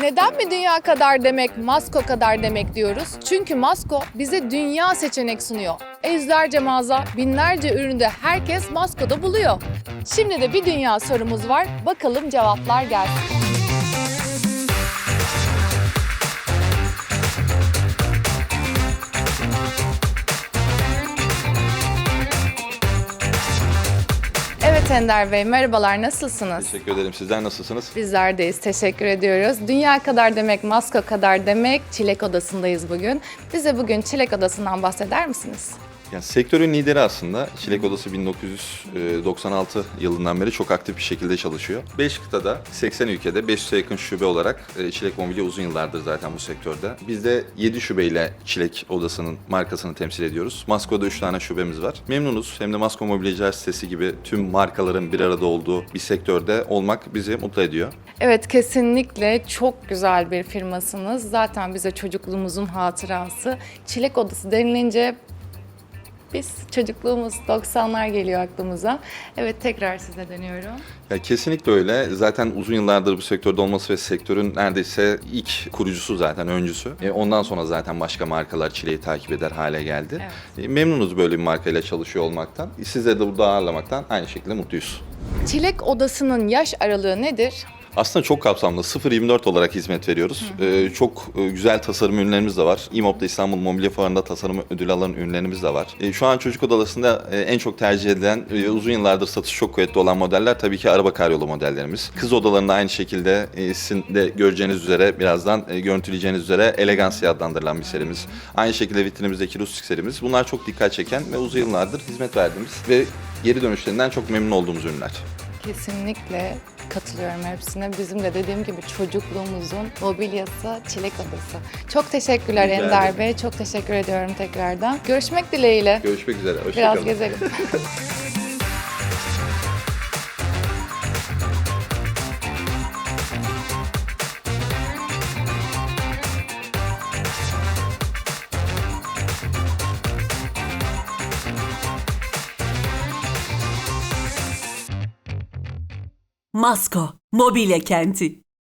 Neden mi dünya kadar demek, Masko kadar demek diyoruz? Çünkü Masko bize dünya seçenek sunuyor. Yüzlerce mağaza, binlerce üründe herkes Masko'da buluyor. Şimdi de bir dünya sorumuz var. Bakalım cevaplar gelsin. Evet Ender Bey, merhabalar, nasılsınız? Teşekkür ederim. Sizler nasılsınız? Bizlerdeyiz, teşekkür ediyoruz. Dünya kadar demek, Masko kadar demek, Çilek Odası'ndayız bugün. Bize bugün Çilek Odası'ndan bahseder misiniz? Yani sektörün lideri aslında. Çilek Odası 1996 yılından beri çok aktif bir şekilde çalışıyor. 5 kıtada, 80 ülkede 500'e yakın şube olarak e, Çilek Mobilya uzun yıllardır zaten bu sektörde. Biz de 7 şubeyle Çilek Odası'nın markasını temsil ediyoruz. Masko'da 3 tane şubemiz var. Memnunuz. Hem de Masko Mobilyacılar sitesi gibi tüm markaların bir arada olduğu bir sektörde olmak bizi mutlu ediyor. Evet, kesinlikle çok güzel bir firmasınız. Zaten bize çocukluğumuzun hatırası. Çilek Odası denilince biz çocukluğumuz 90'lar geliyor aklımıza. Evet, tekrar size dönüyorum. Ya kesinlikle öyle. Zaten uzun yıllardır bu sektörde olması ve sektörün neredeyse ilk kurucusu zaten, öncüsü. E, ondan sonra zaten başka markalar çileği takip eder hale geldi. E, memnunuz böyle bir markayla çalışıyor olmaktan. Sizleri de burada ağırlamaktan aynı şekilde mutluyuz. Çilek Odası'nın yaş aralığı nedir? Aslında çok kapsamlı. 0-24 olarak hizmet veriyoruz. Ee, çok e, güzel tasarım ürünlerimiz de var. İMOB'da İstanbul Mobilya Fuarı'nda tasarım ödülü alan ürünlerimiz de var. E, şu an çocuk odalarında e, en çok tercih edilen ve uzun yıllardır satış çok kuvvetli olan modeller tabii ki araba karyolu modellerimiz. Kız odalarında aynı şekilde e, sizin de göreceğiniz üzere birazdan e, görüntüleyeceğiniz üzere Elegansya adlandırılan bir serimiz. Aynı şekilde vitrinimizdeki Rustik serimiz. Bunlar çok dikkat çeken ve uzun yıllardır hizmet verdiğimiz ve geri dönüşlerinden çok memnun olduğumuz ürünler. Kesinlikle katılıyorum hepsine. Bizim de dediğim gibi çocukluğumuzun mobilyası Çilek Odası. Çok teşekkürler Rica Ender. Bey. Çok teşekkür ediyorum tekrardan. Görüşmek dileğiyle. Görüşmek üzere. Biraz Hoşçakalın. gezelim. Masko, mobilya kenti.